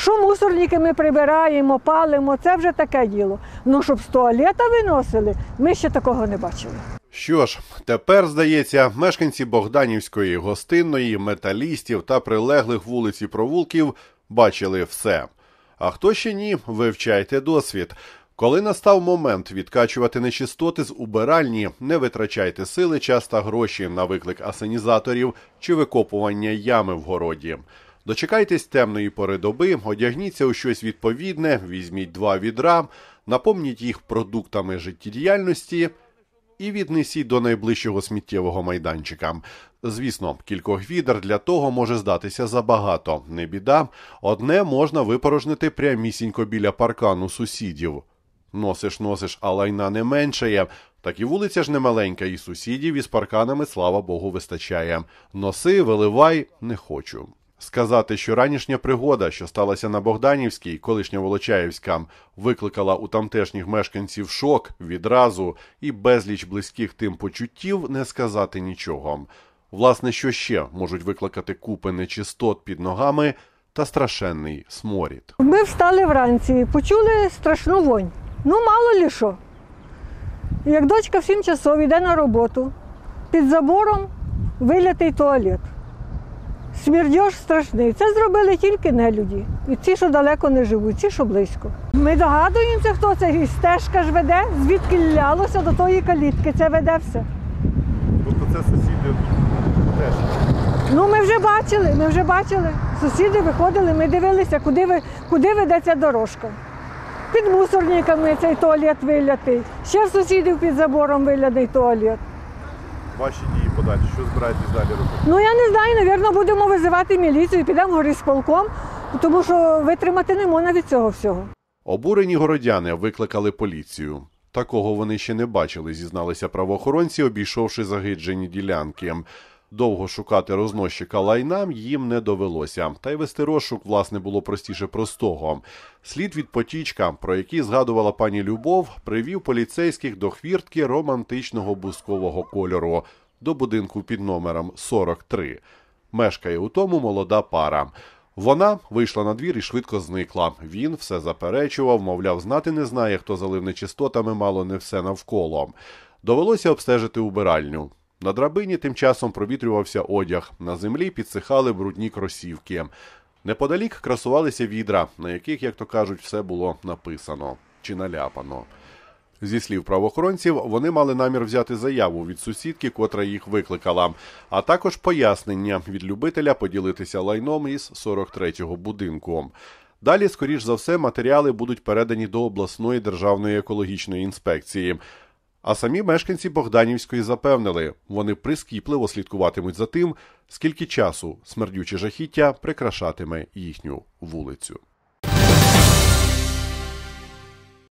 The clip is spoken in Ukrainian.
Що мусорники ми прибираємо, палимо, це вже таке діло. Ну, щоб з туалета виносили, ми ще такого не бачили. Що ж, тепер, здається, мешканці Богданівської гостинної, металістів та прилеглих вулиць і провулків бачили все. А хто ще ні, вивчайте досвід. Коли настав момент відкачувати нечистоти з убиральні, не витрачайте сили, час та гроші на виклик асенізаторів чи викопування ями в городі. Дочекайтесь темної пори доби, одягніться у щось відповідне, візьміть два відра, наповніть їх продуктами життєдіяльності і віднесіть до найближчого сміттєвого майданчика. Звісно, кількох відер для того може здатися забагато. Не біда, одне можна випорожнити прямісінько біля паркану сусідів. Носиш, носиш, а лайна не меншає. Так і вулиця ж не маленька, і сусідів із парканами, слава Богу, вистачає. Носи, виливай, не хочу. Сказати, що ранішня пригода, що сталася на Богданівській, колишня Волочаївська, викликала у тамтешніх мешканців шок відразу і безліч близьких тим почуттів, не сказати нічого. Власне, що ще можуть викликати купи нечистот під ногами та страшенний сморід. Ми встали вранці, почули страшну вонь. Ну, мало лі що. Як дочка в 7 часов йде на роботу, під забором вилятий туалет. Смердьож страшний. Це зробили тільки нелюді. І ті, що далеко не живуть, ті, що близько. Ми догадуємося, хто це І стежка ж веде, звідки лялося до тої калітки. Це веде все. Тобто це сусіди теж. Ну, ми вже бачили, ми вже бачили. Сусіди виходили, ми дивилися, куди, ви, куди веде ця дорожка. Під мусорниками цей туалет вилятий. Ще в сусідів під забором вилятий туалет. Ваші дії подальші, що збираєтесь далі робити? Ну я не знаю, напевно, будемо визивати міліцію, підемо в горисполком, тому що витримати не можна від цього всього. Обурені городяни викликали поліцію. Такого вони ще не бачили, зізналися правоохоронці, обійшовши загиджені ділянки. Довго шукати рознощика лайна їм не довелося, та й вести розшук, власне, було простіше простого. Слід від потічка, про який згадувала пані Любов, привів поліцейських до хвіртки романтичного бускового кольору до будинку під номером 43. Мешкає у тому молода пара. Вона вийшла на двір і швидко зникла. Він все заперечував, мовляв, знати не знає, хто залив нечистотами мало не все навколо. Довелося обстежити убиральню. На драбині тим часом провітрювався одяг, на землі підсихали брудні кросівки. Неподалік красувалися відра, на яких, як то кажуть, все було написано чи наляпано. Зі слів правоохоронців, вони мали намір взяти заяву від сусідки, котра їх викликала, а також пояснення від любителя поділитися лайном із 43-го будинку. Далі, скоріш за все, матеріали будуть передані до обласної державної екологічної інспекції. А самі мешканці Богданівської запевнили, вони прискіпливо слідкуватимуть за тим, скільки часу смердюче жахіття прикрашатиме їхню вулицю.